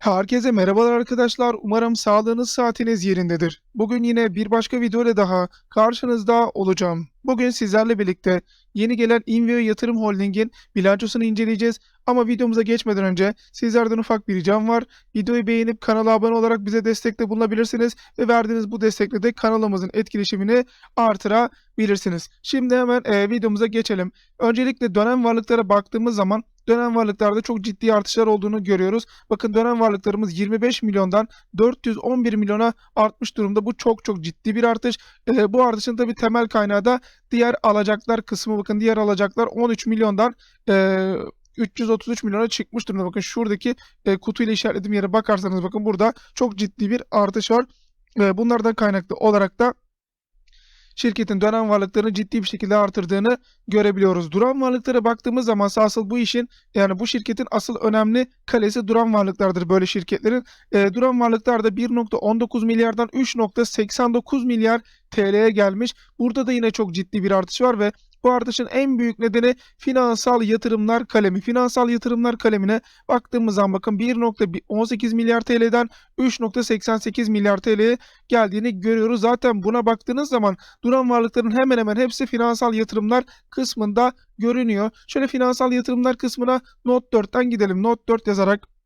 Herkese merhabalar arkadaşlar. Umarım sağlığınız saatiniz yerindedir. Bugün yine bir başka video ile daha karşınızda olacağım. Bugün sizlerle birlikte yeni gelen Invio Yatırım Holding'in bilançosunu inceleyeceğiz. Ama videomuza geçmeden önce sizlerden ufak bir ricam var. Videoyu beğenip kanala abone olarak bize destekte bulunabilirsiniz ve verdiğiniz bu destekle de kanalımızın etkileşimini artırabilirsiniz. Şimdi hemen e, videomuza geçelim. Öncelikle dönem varlıklara baktığımız zaman dönem varlıklarda çok ciddi artışlar olduğunu görüyoruz. Bakın dönem varlıklarımız 25 milyondan 411 milyona artmış durumda. Bu çok çok ciddi bir artış. E, bu artışın tabii temel kaynağı da diğer alacaklar kısmı. Bakın diğer alacaklar 13 milyondan e, 333 milyona çıkmış durumda. Bakın şuradaki e, kutuyla işaretlediğim yere bakarsanız bakın burada çok ciddi bir artış var. E, bunlardan kaynaklı olarak da şirketin dönem varlıklarını ciddi bir şekilde artırdığını görebiliyoruz. Duran varlıklara baktığımız zaman asıl bu işin yani bu şirketin asıl önemli kalesi duran varlıklardır böyle şirketlerin. E, duran varlıklar da 1.19 milyardan 3.89 milyar TL'ye gelmiş. Burada da yine çok ciddi bir artış var ve bu artışın en büyük nedeni finansal yatırımlar kalemi. Finansal yatırımlar kalemine baktığımız zaman bakın 1.18 milyar TL'den 3.88 milyar TL'ye geldiğini görüyoruz. Zaten buna baktığınız zaman duran varlıkların hemen hemen hepsi finansal yatırımlar kısmında görünüyor. Şöyle finansal yatırımlar kısmına Note 4'ten gidelim. Note 4 yazarak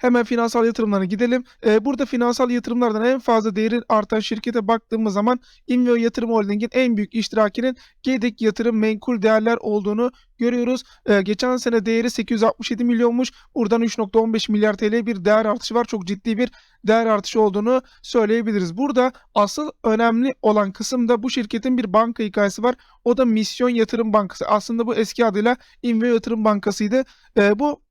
Hemen finansal yatırımlara gidelim. Ee, burada finansal yatırımlardan en fazla değeri artan şirkete baktığımız zaman Invio Yatırım Holding'in en büyük iştirakinin Gedik Yatırım Menkul Değerler olduğunu görüyoruz. Ee, geçen sene değeri 867 milyonmuş. Buradan 3.15 milyar TL bir değer artışı var. Çok ciddi bir değer artışı olduğunu söyleyebiliriz. Burada asıl önemli olan kısımda bu şirketin bir banka hikayesi var. O da Misyon Yatırım Bankası. Aslında bu eski adıyla Invio Yatırım Bankası'ydı. Ee, bu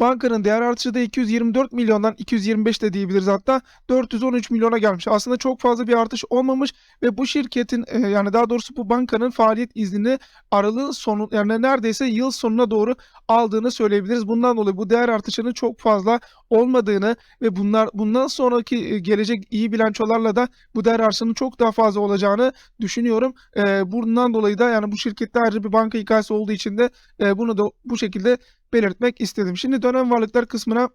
Bankanın değer artışı da 224 milyondan 225 de diyebiliriz hatta 413 milyona gelmiş. Aslında çok fazla bir artış olmamış ve bu şirketin e, yani daha doğrusu bu bankanın faaliyet iznini aralığın sonu yani neredeyse yıl sonuna doğru aldığını söyleyebiliriz. Bundan dolayı bu değer artışının çok fazla olmadığını ve bunlar bundan sonraki e, gelecek iyi bilançolarla da bu değer artışının çok daha fazla olacağını düşünüyorum. E, bundan dolayı da yani bu şirkette ayrıca bir banka hikayesi olduğu için de e, bunu da bu şekilde belirtmek istedim. Şimdi dönem varlıklar kısmına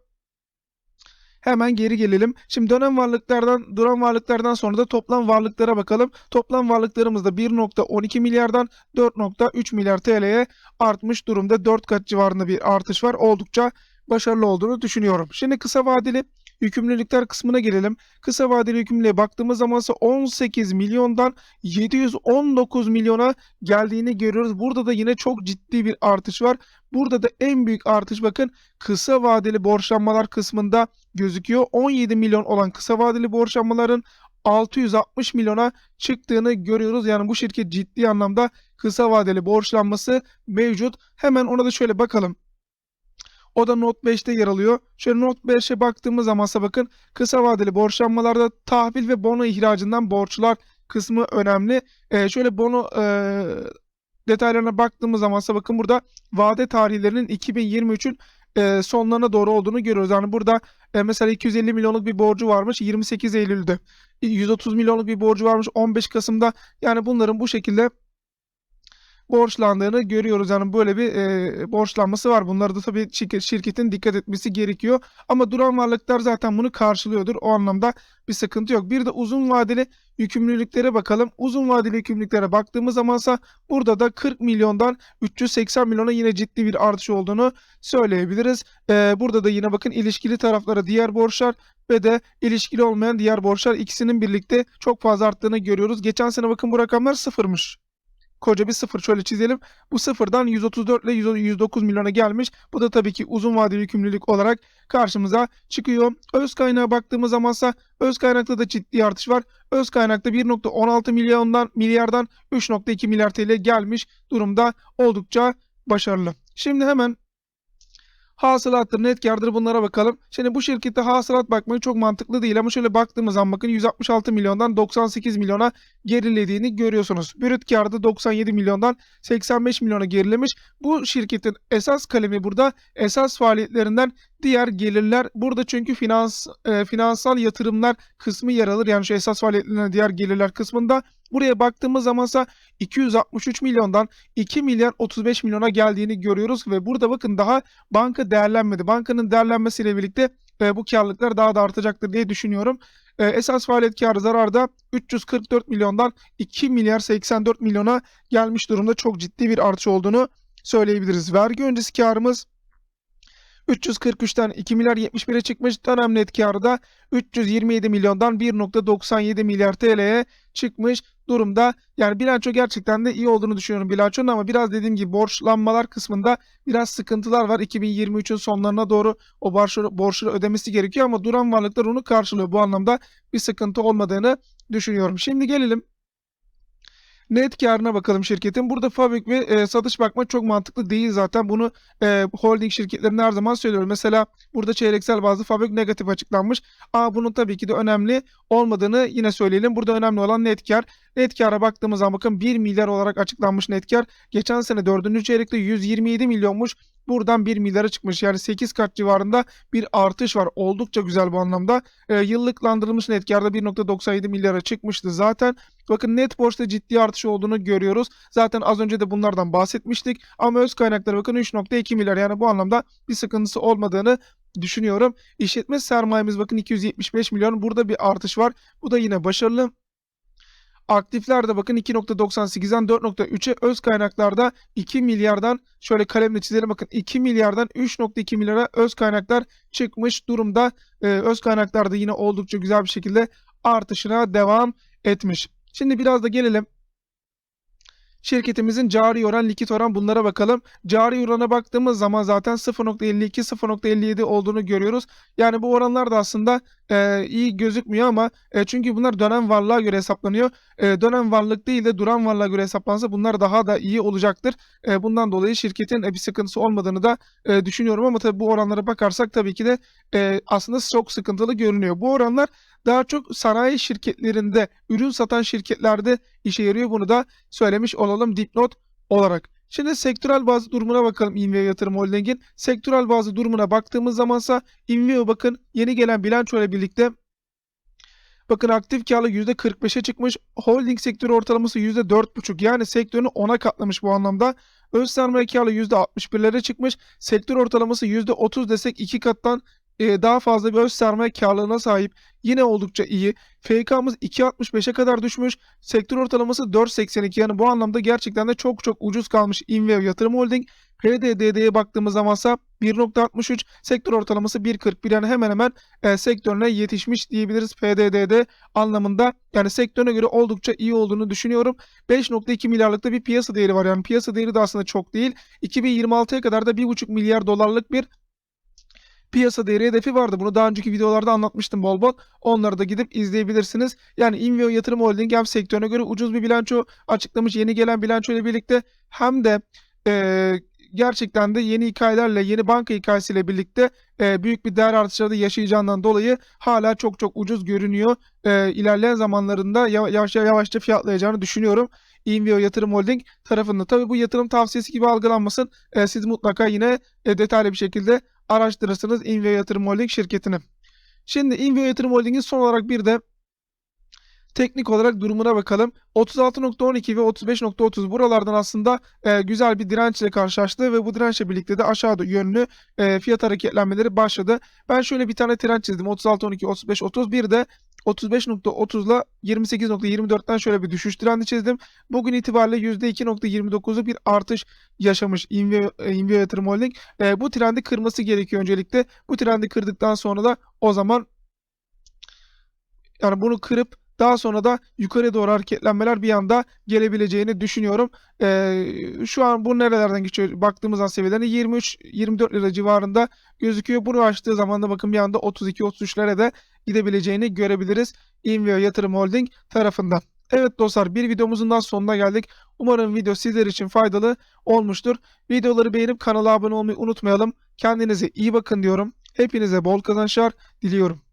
Hemen geri gelelim. Şimdi dönem varlıklardan, duran varlıklardan sonra da toplam varlıklara bakalım. Toplam varlıklarımız da 1.12 milyardan 4.3 milyar TL'ye artmış durumda. 4 kat civarında bir artış var. Oldukça başarılı olduğunu düşünüyorum. Şimdi kısa vadeli yükümlülükler kısmına gelelim. Kısa vadeli yükümlülüğe baktığımız zaman ise 18 milyondan 719 milyona geldiğini görüyoruz. Burada da yine çok ciddi bir artış var. Burada da en büyük artış bakın kısa vadeli borçlanmalar kısmında gözüküyor. 17 milyon olan kısa vadeli borçlanmaların 660 milyona çıktığını görüyoruz. Yani bu şirket ciddi anlamda kısa vadeli borçlanması mevcut. Hemen ona da şöyle bakalım. O da Note 5'te yer alıyor. Şöyle Note 5'e baktığımız zaman bakın kısa vadeli borçlanmalarda tahvil ve bono ihracından borçlar kısmı önemli. Ee, şöyle bono e, detaylarına baktığımız zaman bakın burada vade tarihlerinin 2023'ün e, sonlarına doğru olduğunu görüyoruz. Yani burada e, mesela 250 milyonluk bir borcu varmış 28 Eylül'de. 130 milyonluk bir borcu varmış 15 Kasım'da. Yani bunların bu şekilde borçlandığını görüyoruz. Yani böyle bir e, borçlanması var. Bunları da tabii şirketin dikkat etmesi gerekiyor. Ama duran varlıklar zaten bunu karşılıyordur. O anlamda bir sıkıntı yok. Bir de uzun vadeli yükümlülüklere bakalım. Uzun vadeli yükümlülüklere baktığımız zamansa burada da 40 milyondan 380 milyona yine ciddi bir artış olduğunu söyleyebiliriz. Ee, burada da yine bakın ilişkili taraflara diğer borçlar ve de ilişkili olmayan diğer borçlar ikisinin birlikte çok fazla arttığını görüyoruz. Geçen sene bakın bu rakamlar sıfırmış koca bir sıfır şöyle çizelim. Bu sıfırdan 134 ile 109 milyona gelmiş. Bu da tabii ki uzun vadeli yükümlülük olarak karşımıza çıkıyor. Öz kaynağa baktığımız zamansa öz kaynakta da ciddi artış var. Öz kaynakta 1.16 milyondan milyardan 3.2 milyar TL gelmiş durumda oldukça başarılı. Şimdi hemen hasılattır, net kardır bunlara bakalım. Şimdi bu şirkette hasılat bakmak çok mantıklı değil ama şöyle baktığımız zaman bakın 166 milyondan 98 milyona gerilediğini görüyorsunuz. Brüt karda 97 milyondan 85 milyona gerilemiş. Bu şirketin esas kalemi burada esas faaliyetlerinden diğer gelirler burada çünkü finans e, finansal yatırımlar kısmı yer alır. Yani şu esas faaliyetlerinden diğer gelirler kısmında Buraya baktığımız zamansa 263 milyondan 2 milyar 35 milyona geldiğini görüyoruz ve burada bakın daha banka değerlenmedi. Bankanın değerlenmesiyle birlikte e, bu karlılıklar daha da artacaktır diye düşünüyorum. E, esas faaliyet karı zararda 344 milyondan 2 milyar 84 milyona gelmiş durumda. Çok ciddi bir artış olduğunu söyleyebiliriz. Vergi öncesi karımız 343'ten 2 milyar 71'e çıkmış. Dönem net karı da 327 milyondan 1.97 milyar TL'ye çıkmış durumda. Yani bilanço gerçekten de iyi olduğunu düşünüyorum bilançonun ama biraz dediğim gibi borçlanmalar kısmında biraz sıkıntılar var. 2023'ün sonlarına doğru o borçları, borçları ödemesi gerekiyor ama duran varlıklar onu karşılıyor. Bu anlamda bir sıkıntı olmadığını düşünüyorum. Şimdi gelelim net karına bakalım şirketin. Burada fabrik ve e, satış bakmak çok mantıklı değil zaten. Bunu e, holding şirketlerinde her zaman söylüyorum. Mesela burada çeyreksel bazı fabrik negatif açıklanmış. Ama bunun tabii ki de önemli olmadığını yine söyleyelim. Burada önemli olan net kar. Net kara baktığımız zaman bakın 1 milyar olarak açıklanmış net kar. Geçen sene 4. çeyrekte 127 milyonmuş. Buradan 1 milyara çıkmış. Yani 8 kat civarında bir artış var. Oldukça güzel bu anlamda. E, yıllıklandırılmış net karda 1.97 milyara çıkmıştı zaten. Bakın net borçta ciddi artış olduğunu görüyoruz. Zaten az önce de bunlardan bahsetmiştik. Ama öz kaynakları bakın 3.2 milyar. Yani bu anlamda bir sıkıntısı olmadığını düşünüyorum. İşletme sermayemiz bakın 275 milyon. Burada bir artış var. Bu da yine başarılı. Aktiflerde bakın 2.98'den 4.3'e öz kaynaklarda 2 milyardan şöyle kalemle çizelim bakın 2 milyardan 3.2 milyara öz kaynaklar çıkmış durumda. Ee, öz kaynaklarda yine oldukça güzel bir şekilde artışına devam etmiş. Şimdi biraz da gelelim şirketimizin cari oran, likit oran bunlara bakalım. Cari orana baktığımız zaman zaten 0.52, 0.57 olduğunu görüyoruz. Yani bu oranlar da aslında e, iyi gözükmüyor ama e, çünkü bunlar dönem varlığa göre hesaplanıyor. E, dönem varlık değil de duran varlığa göre hesaplansa bunlar daha da iyi olacaktır. E, bundan dolayı şirketin e, bir sıkıntısı olmadığını da e, düşünüyorum ama tabii bu oranlara bakarsak tabii ki de e, aslında çok sıkıntılı görünüyor. Bu oranlar daha çok sanayi şirketlerinde, ürün satan şirketlerde işe yarıyor. Bunu da söylemiş olalım dipnot olarak. Şimdi sektörel bazı durumuna bakalım Inveo Yatırım Holding'in. Sektörel bazı durumuna baktığımız zamansa Inveo bakın yeni gelen bilanço ile birlikte Bakın aktif karlı %45'e çıkmış. Holding sektörü ortalaması %4,5. Yani sektörünü 10'a katlamış bu anlamda. Öz sermaye karlı %61'lere çıkmış. Sektör ortalaması %30 desek 2 kattan e, daha fazla bir öz sermaye karlılığına sahip. Yine oldukça iyi. FK'mız 2.65'e kadar düşmüş. Sektör ortalaması 4.82 yani bu anlamda gerçekten de çok çok ucuz kalmış Invev Yatırım Holding. PDD'ye baktığımız zamansa 1.63 sektör ortalaması 1.41 yani hemen hemen e, sektörüne yetişmiş diyebiliriz PDD'de anlamında. Yani sektörüne göre oldukça iyi olduğunu düşünüyorum. 5.2 milyarlık da bir piyasa değeri var yani piyasa değeri de aslında çok değil. 2026'ya kadar da 1.5 milyar dolarlık bir piyasa değeri hedefi vardı. Bunu daha önceki videolarda anlatmıştım bol bol. Onları da gidip izleyebilirsiniz. Yani Inveo Yatırım Holding hem sektörüne göre ucuz bir bilanço açıklamış yeni gelen bilanço ile birlikte hem de e, gerçekten de yeni hikayelerle, yeni banka hikayesiyle birlikte e, büyük bir değer artışları da yaşayacağından dolayı hala çok çok ucuz görünüyor. E, ilerleyen zamanlarında yavaş yavaşça fiyatlayacağını düşünüyorum. Invio Yatırım Holding tarafında. Tabii bu yatırım tavsiyesi gibi algılanmasın. E, siz mutlaka yine e, detaylı bir şekilde araştırırsınız Invio Yatırım Holding şirketini. Şimdi Invio Yatırım Holding'in son olarak bir de teknik olarak durumuna bakalım. 36.12 ve 35.30 buralardan aslında e, güzel bir dirençle karşılaştı ve bu dirençle birlikte de aşağı yönlü e, fiyat hareketlenmeleri başladı. Ben şöyle bir tane direnç çizdim. 36.12, 35, 31 de 35.30 ile 28.24'ten şöyle bir düşüş trendi çizdim. Bugün itibariyle %2.29'luk bir artış yaşamış Invio, e, Invio Yatırım Holding. E, bu trendi kırması gerekiyor öncelikle. Bu trendi kırdıktan sonra da o zaman yani bunu kırıp daha sonra da yukarı doğru hareketlenmeler bir anda gelebileceğini düşünüyorum. Ee, şu an bu nerelerden geçiyor? Baktığımız an seviyelerine 23-24 lira civarında gözüküyor. Bunu açtığı zaman da bakın bir anda 32-33'lere de gidebileceğini görebiliriz. Invio Yatırım Holding tarafından. Evet dostlar bir videomuzun daha sonuna geldik. Umarım video sizler için faydalı olmuştur. Videoları beğenip kanala abone olmayı unutmayalım. Kendinize iyi bakın diyorum. Hepinize bol kazançlar diliyorum.